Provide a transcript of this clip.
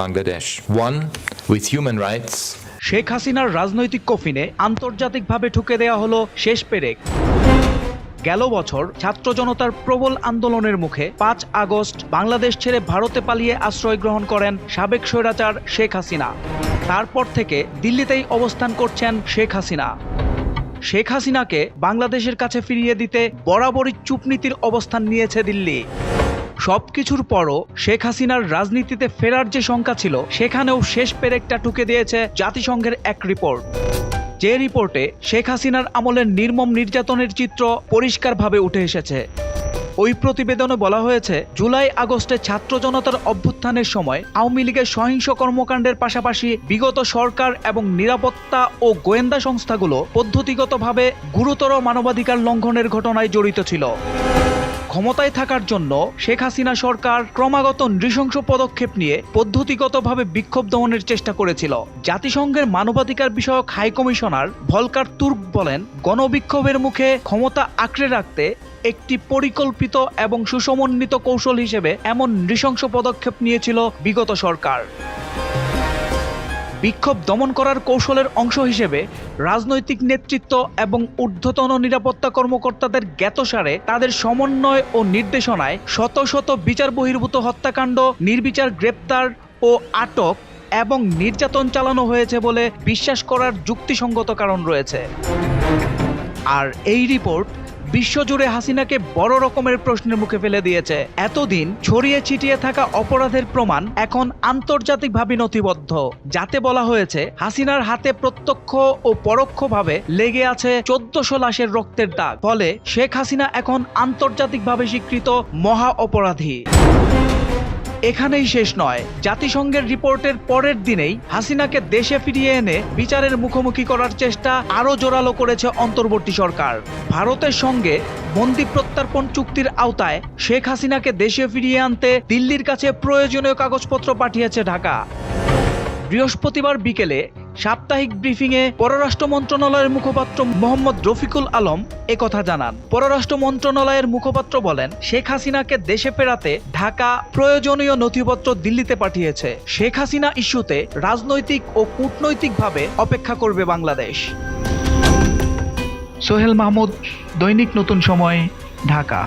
Bangladesh. One, with human rights, Sheikh হাসিনার রাজনৈতিক কফিনে আন্তর্জাতিকভাবে ঠুকে দেওয়া হলো শেষ পেরেক। গেল বছর ছাত্র জনতার প্রবল আন্দোলনের মুখে পাঁচ আগস্ট বাংলাদেশ ছেড়ে ভারতে পালিয়ে আশ্রয় গ্রহণ করেন সাবেক স্বৈরাচার শেখ হাসিনা। তারপর থেকে দিল্লিতেই অবস্থান করছেন শেখ হাসিনা। শেখ হাসিনাকে বাংলাদেশের কাছে ফিরিয়ে দিতে বরাবরই চুপনীতির অবস্থান নিয়েছে দিল্লি। সবকিছুর পরও শেখ হাসিনার রাজনীতিতে ফেরার যে শঙ্কা ছিল, সেখানেও শেষ পেরেকটা টুকে দিয়েছে জাতিসংঘের এক রিপোর্ট। যে রিপোর্টে শেখ হাসিনার আমলের নির্মম নির্যাতনের চিত্র পরিষ্কারভাবে উঠে এসেছে। ওই প্রতিবেদনে বলা হয়েছে, জুলাই আগস্টে ছাত্র জনতার অভ্যুত্থানের সময় আওয়ামী লীগের সহিংস কর্মকাণ্ডের পাশাপাশি বিগত সরকার এবং নিরাপত্তা ও গোয়েন্দা সংস্থাগুলো পদ্ধতিগতভাবে গুরুতর মানবাধিকার লঙ্ঘনের ঘটনায় জড়িত ছিল। ক্ষমতায় থাকার জন্য শেখ হাসিনা সরকার ক্রমাগত নৃশংস পদক্ষেপ নিয়ে পদ্ধতিগতভাবে বিক্ষোভ দমনের চেষ্টা করেছিল। জাতিসংঘের মানবাধিকার বিষয়ক হাই কমিশনার ভলকার তুর্ক বলেন, গণবিক্ষোভের মুখে ক্ষমতা আঁকড়ে রাখতে একটি পরিকল্পিত এবং সুসমন্বিত কৌশল হিসেবে এমন নৃশংস পদক্ষেপ নিয়েছিল বিগত সরকার। বিক্ষোভ দমন করার কৌশলের অংশ হিসেবে রাজনৈতিক নেতৃত্ব এবং ঊর্ধ্বতন নিরাপত্তা কর্মকর্তাদের জ্ঞাতসারে তাদের সমন্বয় ও নির্দেশনায় শত শত বিচার বহির্ভূত হত্যাকাণ্ড, নির্বিচার গ্রেপ্তার ও আটক এবং নির্যাতন চালানো হয়েছে বলে বিশ্বাস করার যুক্তিসঙ্গত কারণ রয়েছে। আর এই রিপোর্ট বিশ্বজুড়ে হাসিনাকে বড় রকমের প্রশ্নের মুখে ফেলে দিয়েছে। এতদিন ছড়িয়ে ছিটিয়ে থাকা অপরাধের প্রমাণ এখন আন্তর্জাতিকভাবে নথিবদ্ধ। যাতে বলা হয়েছে, হাসিনার হাতে প্রত্যক্ষ ও পরোক্ষভাবে লেগে আছে চোদ্দশো লাশের রক্তের দাগ। ফলে শেখ হাসিনা এখন আন্তর্জাতিকভাবে স্বীকৃত মহা অপরাধী। এখানেই শেষ নয়। জাতিসংঘের রিপোর্টের পরের দিনেই হাসিনাকে দেশে ফিরিয়ে এনে বিচারের মুখোমুখি করার চেষ্টা আরও জোরালো করেছে অন্তর্বর্তী সরকার। ভারতের সঙ্গে বন্দি প্রত্যার্পণ চুক্তির আওতায় শেখ হাসিনাকে দেশে ফিরিয়ে আনতে দিল্লির কাছে প্রয়োজনীয় কাগজপত্র পাঠিয়েছে ঢাকা। বৃহস্পতিবার বিকেলে সাপ্তাহিক ব্রিফিংয়ে পররাষ্ট্র মন্ত্রণালয়ের মুখপাত্র মোহাম্মদ রফিকুল আলম একথা জানান। পররাষ্ট্র মন্ত্রণালয়ের মুখপাত্র বলেন, শেখ হাসিনাকে দেশে ফেরাতে ঢাকা প্রয়োজনীয় নথিপত্র দিল্লিতে পাঠিয়েছে। শেখ হাসিনা ইস্যুতে রাজনৈতিক ও কূটনৈতিকভাবে অপেক্ষা করবে বাংলাদেশ। সোহেল মাহমুদ, দৈনিক নতুন সময়, ঢাকা।